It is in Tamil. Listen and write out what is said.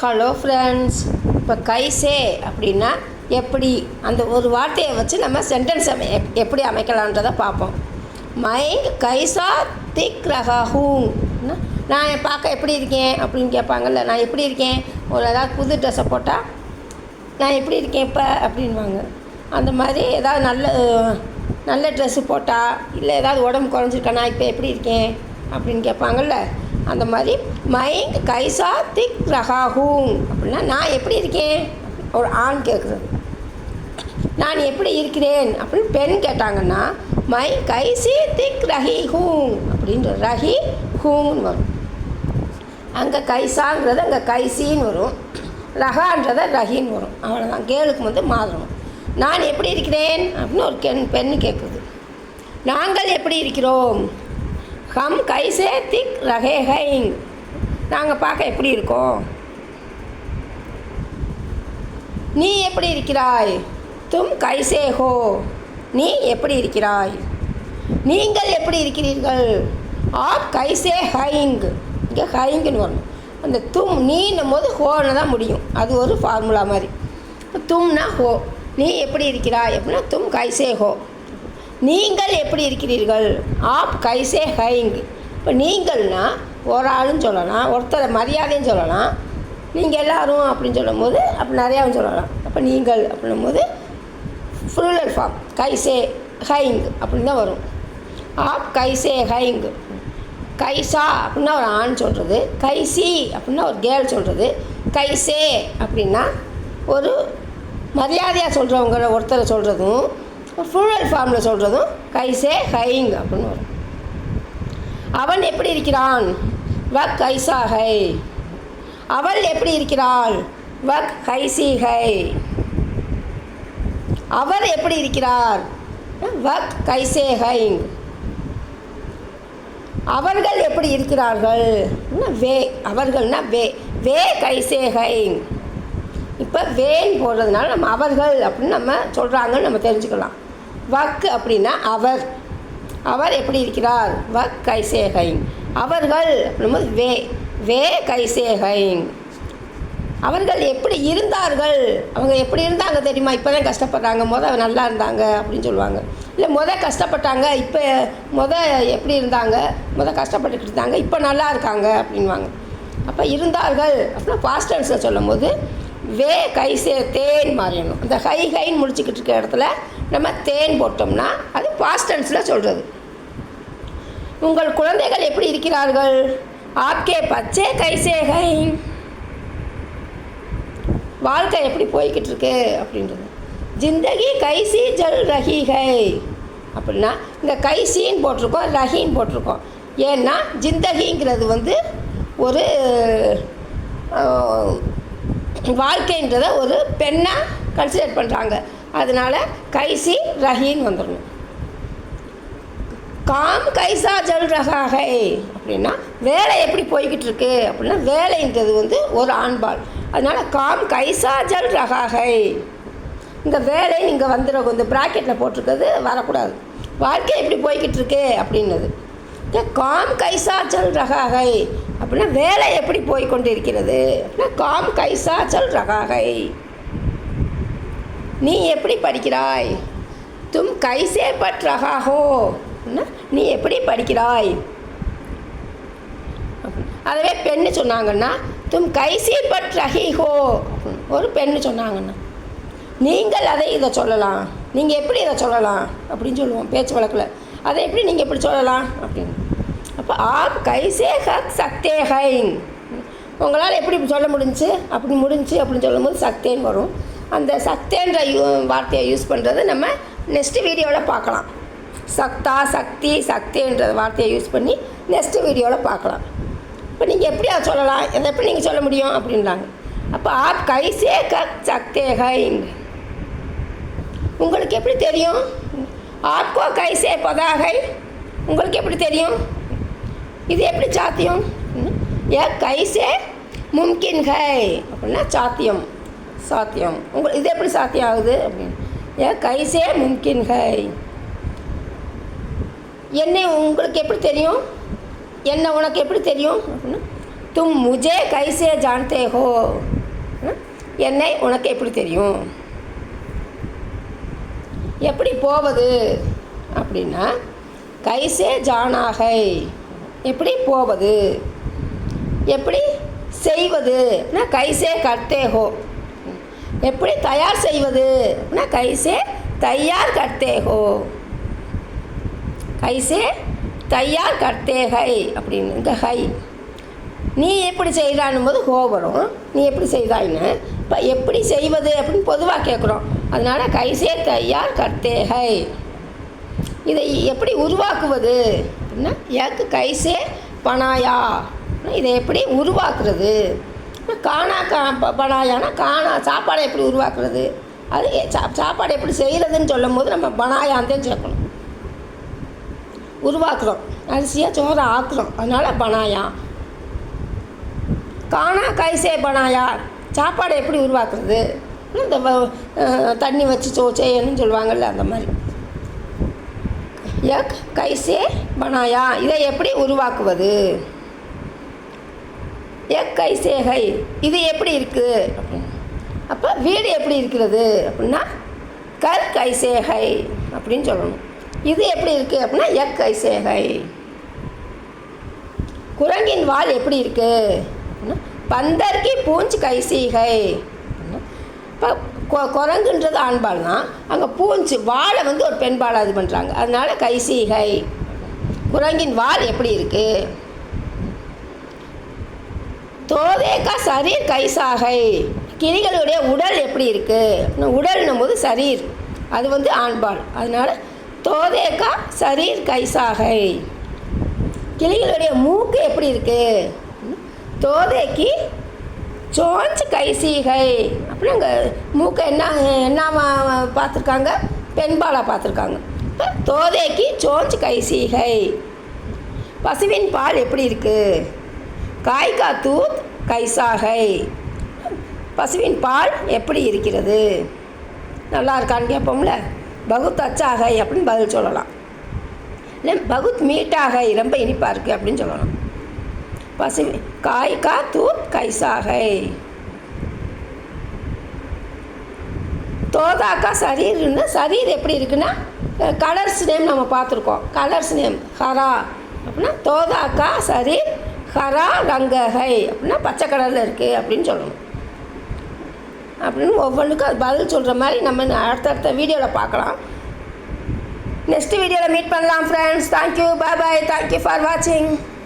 ஹலோ ஃப்ரெண்ட்ஸ் இப்போ கைசே அப்படின்னா எப்படி? அந்த ஒரு வார்த்தையை வச்சு நம்ம சென்டென்ஸ் அமை எப்படி அமைக்கலான்றதை பார்ப்போம். மை கைசா திக் ரகா நான் பார்க்க எப்படி இருக்கேன் அப்படின்னு கேட்பாங்கல்ல நான் எப்படி இருக்கேன்? ஒரு ஏதாவது புது ட்ரெஸ்ஸை போட்டால் நான் எப்படி இருக்கேன் இப்போ? அப்படின்வாங்க. அந்த மாதிரி ஏதாவது நல்ல நல்ல ட்ரெஸ்ஸு போட்டால் இல்லை ஏதாவது உடம்பு குறைஞ்சிருக்கா நான் இப்போ எப்படி இருக்கேன்? அப்படின்னு கேட்பாங்கல்ல. அந்த மாதிரி மைண்ட் கைசா திக் ரகாஹூங் அப்படின்னா நான் எப்படி இருக்கேன்? ஒரு ஆண் கேட்குறது நான் எப்படி இருக்கிறேன்? அப்படின்னு பெண் கேட்டாங்கன்னா மை கைசி திக் ரஹி ஹூங் அப்படின்ற ரஹி ஹூங்னு வரும். அங்கே கைசாங்கிறது அங்கே கைசின்னு வரும். ரஹான்றத ரஹின்னு வரும். அவ்வளோதான் கேளுக்கு வந்து மாறணும். நான் எப்படி இருக்கிறேன்? அப்படின்னு ஒரு பெண் பெண்ணு கேட்குது நாங்கள் எப்படி இருக்கிறோம்? ஹம் கைசே திக் ரஹே ஹைங் நாங்கள் பார்க்க எப்படி இருக்கோம்? நீ எப்படி இருக்கிறாய்? தும் கைசே ஹோ. நீ எப்படி இருக்கிறாய்? நீங்கள் எப்படி இருக்கிறீர்கள்? ஆப் கைசே ஹைங். இங்கே ஹைங்குன்னு வரணும் அந்த தும் நீன்னும் போது ஹோன்னு தான் முடியும். அது ஒரு ஃபார்முலா மாதிரி. தும்னா ஹோ. நீ எப்படி இருக்கிறாய்? அப்படின்னா தும் கைசே ஹோ. நீங்கள் எப்படி இருக்கிறீர்கள்? ஆப் கைசே ஹைங். இப்போ நீங்கள்னா ஒரு ஆளுன்னு சொல்லலாம் ஒருத்தரை மரியாதைன்னு சொல்லலாம். நீங்கள் எல்லோரும் அப்படின்னு சொல்லும்போது அப்போ நிறையாவும் சொல்லலாம். அப்போ நீங்கள் அப்படின்னும் போது ஃபுல்லர் ஃபார்ம் கைசே ஹைங் அப்படின்னு தான் வரும். ஆப் கைசே ஹைங். கைசா அப்படின்னா ஒரு ஆண் சொல்கிறது கைசி அப்படின்னா ஒரு கேர்ள் சொல்கிறது கைசே அப்படின்னா ஒரு மரியாதையாக சொல்கிறவங்க ஒருத்தரை சொல்கிறதும் ஒரு ஃபார்மில் சொல்கிறதும் கைசே ஹைங் அப்படின்னு வரும். அவன் எப்படி இருக்கிறான்? வக் கைசா ஹை. அவள் எப்படி இருக்கிறாள்? வக் கைசி ஹை. அவர் எப்படி இருக்கிறார்? வக் கைசே ஹைங் அவர்கள் எப்படி இருக்கிறார்கள்? வே அவர்கள்னா வே வே கைசே ஹைங் இப்போ வேன் போடுறதுனால நம்ம அவர்கள் அப்படின்னு நம்ம சொல்கிறாங்கன்னு நம்ம தெரிஞ்சுக்கலாம். வக் அப்படின்னா அவர். அவர் எப்படி இருக்கிறார்? வக் கைசேகைங் அவர்கள் அப்படின்போது வே வே கைசேகைங் அவர்கள் எப்படி இருந்தார்கள்? அவங்க எப்படி இருந்தாங்க தெரியுமா? இப்போ தான் கஷ்டப்படுறாங்க. முத நல்லா இருந்தாங்க அப்படின்னு சொல்லுவாங்க. இல்லை மொதல் கஷ்டப்பட்டாங்க. இப்போ முத எப்படி இருந்தாங்க? மொதல் கஷ்டப்பட்டுக்கிட்டு இருந்தாங்க. இப்போ நல்லா இருக்காங்க அப்படின்வாங்க அப்போ இருந்தார்கள் அப்படின்னா பாஸ்ட் சொல்லும் போது வே கைசே தேன் மாறிடணும் அந்த ஹை ஹைன்னு முடிச்சுக்கிட்டு இருக்க இடத்துல நம்ம தேன் போட்டோம்னா அது பாஸ்டன்ஸில் சொல்கிறது உங்கள் குழந்தைகள் எப்படி இருக்கிறார்கள்? ஆப்கே பச்சே கைசே ஹை வாழ்க்கை எப்படி போய்கிட்டு இருக்கு? அப்படின்றது. ஜிந்தகி கைசி ஜல் ரஹி ஹை அப்படின்னா இந்த கைசின்னு போட்டிருக்கோம் ரஹின்னு போட்டிருக்கோம். ஏன்னா ஜிந்தகிங்கிறது வந்து ஒரு வாழ்க்கைன்றத ஒரு பெண்ணாக கன்சிடர் பண்ணுறாங்க அதனால் கைசி ரஹின்னு வந்துடணும். காம் கைசா ஜல் ரகாகை அப்படின்னா வேலை எப்படி போய்கிட்டு இருக்கு? அப்படின்னா வேலைன்றது வந்து ஒரு ஆண்பால். அதனால் காம் கைசா ஜல் ரகாகை இந்த வேலை நீங்கள் வந்துட இந்த ப்ராக்கெட்டில் போட்டிருக்கிறது வரக்கூடாது. வாழ்க்கை எப்படி போய்கிட்டு இருக்கு? அப்படின்னது. காம் கைசா ரகாகை. அப்படின்னா வேலை எப்படி போய் கொண்டிருக்கிறது? அப்படின்னா காம் கைசா ரகாகை. நீ எப்படி படிக்கிறாய்? தும் கைசே பட் ரகஹோ அப்படின்னா நீ எப்படி படிக்கிறாய்? அதவே அதுவே பெண்ணு சொன்னாங்கன்னா தும் கைசி பட் ரஹிஹோ ஒரு பெண்ணு சொன்னாங்கன்னா நீங்கள் அதை இதை சொல்லலாம். நீங்கள் எப்படி இதை சொல்லலாம்? அப்படின்னு சொல்லுவோம் பேச்சு வழக்கில். அதை எப்படி நீங்கள் எப்படி சொல்லலாம்? அப்படின்னு. அப்போ ஆப் கைசே ஹக் சக்தே ஹைங். உங்களால் எப்படி சொல்ல முடிஞ்சு? அப்படி முடிஞ்சு அப்படின்னு சொல்லும்போது சக்தேன்னு வரும். அந்த சக்தேன்ற யூ வார்த்தையை யூஸ் பண்ணுறது நம்ம நெக்ஸ்ட் வீடியோவில் பார்க்கலாம். சக்தா சக்தி சக்தின்ற வார்த்தையை யூஸ் பண்ணி நெக்ஸ்ட் வீடியோவில் பார்க்கலாம். இப்போ நீங்கள் எப்படி அதை சொல்லலாம்? எதை எப்படி நீங்கள் சொல்ல முடியும்? அப்படின்றாங்க. அப்போ ஆப் கைசே கக் சக்தே ஹைங். உங்களுக்கு எப்படி தெரியும்? ஆப்கோ கைசே பதாகை. உங்களுக்கு எப்படி தெரியும்? இது எப்படி சாத்தியம்? ஏ கைசே மும்கின் ஹை அப்படின்னா சாத்தியம். சாத்தியம். உங்களுக்கு இது எப்படி சாத்தியம் ஆகுது? அப்படின்னு ஏ கைசே மும்கின் ஹை என்ன உங்களுக்கு எப்படி தெரியும்? என்ன உனக்கு எப்படி தெரியும்? அப்படின்னா தும் முஜே கைசே ஜான்தே ஹோ. என்னை உனக்கு எப்படி தெரியும்? எப்படி போவது? அப்படின்னா கைசே ஜானாகை. எப்படி போவது? எப்படி செய்வது? அப்படின்னா கைசே கர்த்தேகோ. எப்படி தயார் செய்வது? அப்படின்னா கைசே தையார் கர்த்தேகோ. கைசே தையார் கர்த்தேகை அப்படின்னு இங்கே ஹை. நீ எப்படி செய்கிறான்னும் போது ஹோ வரும். நீ எப்படி செய்தாயின்னு இப்போ எப்படி செய்வது அப்படின்னு பொதுவாக கேட்குறோம் அதனால் கைசே தையார் கர்த்தே இதை எப்படி உருவாக்குவது? அப்படின்னா எக்கு கைசே பனாயா. இதை எப்படி உருவாக்குறது? காணா கா ப- பனாயானா காணா சாப்பாடை எப்படி உருவாக்குறது? அது சா சாப்பாடு எப்படி செய்கிறதுன்னு சொல்லும் போது நம்ம பனாயான் தான் சேர்க்கணும். உருவாக்குறோம். அரிசியாக சோறை ஆக்குறோம். அதனால் பனாயா. காணா கைசே பனாயா. சாப்பாடை எப்படி உருவாக்குறது? இந்த தண்ணி வச்சு சோ செய்யணும்னு சொல்லுவாங்கள்ல அந்த மாதிரி. யக் கைசே பனாயா இதை எப்படி உருவாக்குவது? எக் கைசே ஹை. இது எப்படி இருக்குது அப்படின்னு அப்போ வீடு எப்படி இருக்கிறது? அப்படின்னா கர் கைசே ஹை அப்படின்னு சொல்லணும். இது எப்படி இருக்குது அப்படின்னா எக் கைசே ஹை. குரங்கின் வால் எப்படி இருக்குது அப்படின்னா பந்தர்கி பூஞ்சு கைசீகை இப்போ கொ- குரங்குன்றது ஆண்பால்னா அங்கே பூஞ்சு வாழை வந்து ஒரு பெண்பாலாக இது பண்ணுறாங்க அதனால கைசீகை குரங்கின் வால் எப்படி இருக்குது தோதேக்கா சரீர் கைசாகை கிளிகளுடைய உடல் எப்படி இருக்குது உடல்னும் போது சரீர். அது வந்து ஆண்பால். அதனால் தோதேக்கா சரீர் கைசாகை கிளிகளுடைய மூக்கு எப்படி இருக்குது தோதைக்கு சோஞ்ச் கைசீகை அப்படின்னு அங்கே மூக்கை என்ன என்ன பார்த்துருக்காங்க? பெண்பாலாக பார்த்துருக்காங்க. இப்போ சோஞ்சு கை கைசீகை பசுவின் பால் எப்படி இருக்குது காய்கா தூத் கைசாகை பசுவின் பால் எப்படி இருக்கிறது? நல்லா இருக்கான்னு கேட்போம்ல? பகுத் அச்சாகை அப்படின்னு பதில் சொல்லலாம். இல்லை பகுத் மீட்டாகை ரொம்ப இனிப்பாக இருக்குது அப்படின்னு சொல்லலாம். பசுமை காய் கா தூத் கைசாகை. தோதாக்கா சரீர்னு சரீர் எப்படி இருக்குன்னா கலர்ஸ் நேம் நம்ம பார்த்துருக்கோம். கலர்ஸ் நேம் ஹரா. அப்படின்னா தோதாக்கா சரீர் ஹரா ரங்ககை. அப்படின்னா பச்சை கலரில் இருக்குது அப்படின்னு சொல்லணும். அப்படின்னு ஒவ்வொன்றுக்கும் அது பதில் சொல்கிற மாதிரி நம்ம அடுத்தடுத்த வீடியோவில் பார்க்கலாம். நெக்ஸ்ட் வீடியோவில் மீட் பண்ணலாம் friends thank you bye bye thank you for வாட்சிங்